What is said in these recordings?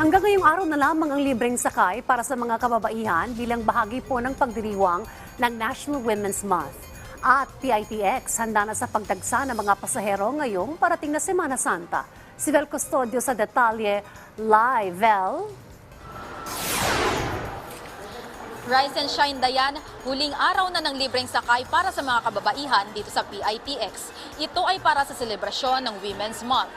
Hanggang ngayong araw na lamang ang libreng sakay para sa mga kababaihan bilang bahagi po ng pagdiriwang ng National Women's Month. At PITX handa na sa pagdagsa ng mga pasahero ngayong parating na Semana Santa. Si Vel Custodio sa detalye live. Vel? Rise and Shine Dayan, huling araw na ng libreng sakay para sa mga kababaihan dito sa PITX. Ito ay para sa selebrasyon ng Women's Month.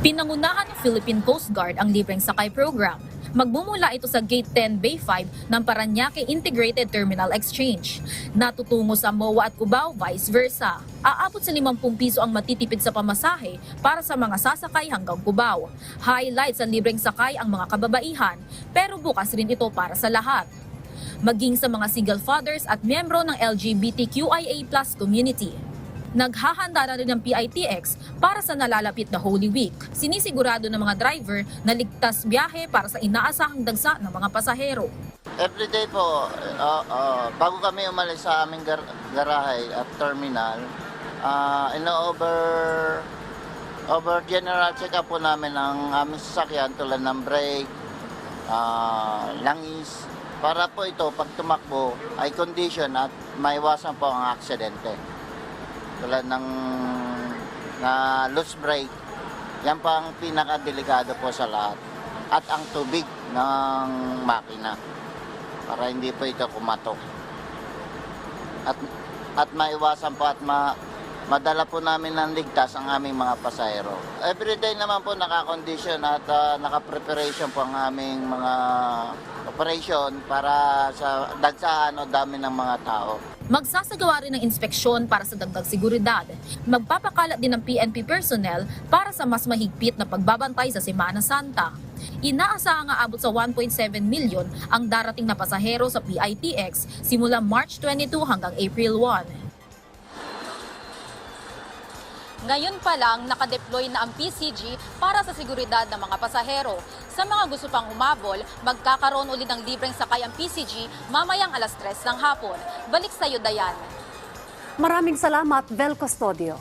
Pinangunahan ng Philippine Coast Guard ang libreng sakay program. Magmumula ito sa Gate 10 Bay 5 ng Paranaque Integrated Terminal Exchange. Natutungo sa MOA at Cubao, vice versa. Aabot sa 50 piso ang matitipid sa pamasahe para sa mga sasakay hanggang Cubao. Highlight sa libreng sakay ang mga kababaihan, pero bukas rin ito para sa lahat maging sa mga single fathers at miyembro ng LGBTQIA community. Naghahanda na rin ng PITX para sa nalalapit na Holy Week. Sinisigurado ng mga driver na ligtas biyahe para sa inaasahang dagsa ng mga pasahero. Everyday po, uh, uh, bago kami umalis sa aming gar- garahe at terminal, uh, ino-over over general check-up po namin ang aming sasakyan tulad ng brake, uh, langis, para po ito pag tumakbo ay condition at maiwasan po ang aksidente. Tulad ng na loose brake, yan pa ang pinakadelikado po sa lahat. At ang tubig ng makina para hindi po ito kumatok. At at maiwasan po at ma, madala po namin ng ligtas ang aming mga pasahero. Everyday naman po naka-condition at ah, naka-preparation po ang aming mga operation para sa dagsaan o dami ng mga tao. Magsasagawa rin ng inspeksyon para sa dagdag seguridad. Magpapakalat din ng PNP personnel para sa mas mahigpit na pagbabantay sa Semana Santa. Inaasahang aabot sa 1.7 milyon ang darating na pasahero sa PITX simula March 22 hanggang April 1. Ngayon pa lang, nakadeploy na ang PCG para sa seguridad ng mga pasahero. Sa mga gusto pang humabol, magkakaroon ulit ng libreng sakay ang PCG mamayang alas 3 ng hapon. Balik sa iyo, Dayan. Maraming salamat, Vel Custodio.